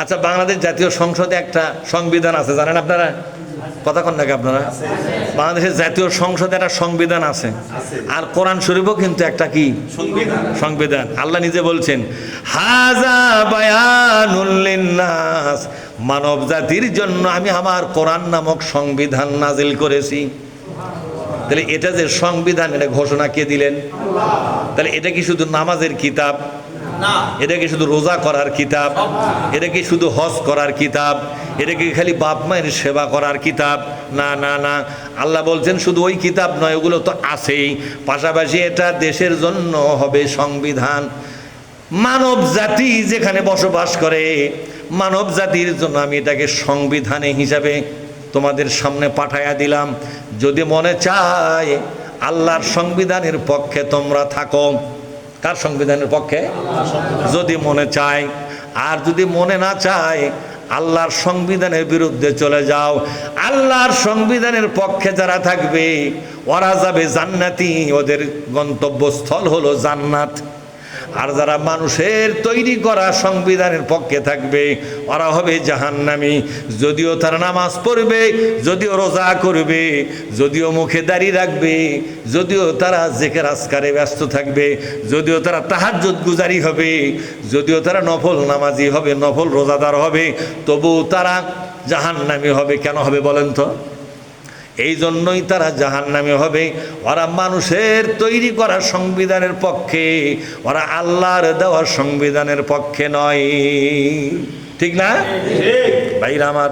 আচ্ছা বাংলাদেশ জাতীয় সংসদে একটা সংবিধান আছে জানেন আপনারা? কথা কন নাকি আপনারা? বাংলাদেশের জাতীয় সংসদে একটা সংবিধান আছে। আর কোরআন শরীফও কিন্তু একটা কি? সংবিধান। আল্লাহ নিজে বলছেন হাজা বায়ানুল লিন্নাস মানব জাতির জন্য আমি আমার কোরআন নামক সংবিধান নাজিল করেছি। তাহলে এটা যে সংবিধান এটা ঘোষণা কে দিলেন? তাহলে এটা কি শুধু নামাজের কিতাব? এটা কি শুধু রোজা করার কিতাব এটা কি শুধু হজ করার কিতাব এটা কি খালি বাপ মায়ের সেবা করার কিতাব। না না না। আল্লাহ বলছেন শুধু ওই কিতাব নয়, ওগুলো তো আছেই। পাশাপাশি এটা দেশের জন্য হবে সংবিধান। মানব জাতি যেখানে বসবাস করে, মানব জাতির জন্য আমি এটাকে সংবিধানে হিসাবে তোমাদের সামনে পাঠাইয়া দিলাম। যদি মনে চায়, আল্লাহর সংবিধানের পক্ষে তোমরা থাকো। কার সংবিধানের পক্ষে? যদি মনে চায়। আর যদি মনে না চায়, আল্লাহর সংবিধানের বিরুদ্ধে চলে যাও। আল্লাহর সংবিধানের পক্ষে যারা থাকবে, ওরা যাবে জান্নাতি। ওদের গন্তব্যস্থল হলো জান্নাত। আর যারা মানুষের তৈরি করা সংবিধানের পক্ষে থাকবে, ওরা হবে জাহান্নামি। যদিও তারা নামাজ পড়বে, যদিও রোজা করবে, যদিও মুখে দাড়ি রাখবে, যদিও তারা জেকের আজকারে ব্যস্ত থাকবে, যদিও তারা তাহাজ্জুদ গুজারি হবে, যদিও তারা নফল নামাজি হবে, নফল রোজাদার হবে তবু তারা জাহান্নামি হবে। কেন হবে বলেন তো? এই জন্যই তারা জাহান নামে হবে। ওরা মানুষের তৈরি করা সংবিধানের পক্ষে ওরা আল্লাহর দেওয়া সংবিধানের পক্ষে নয়। ঠিক না? ভাইরা আমার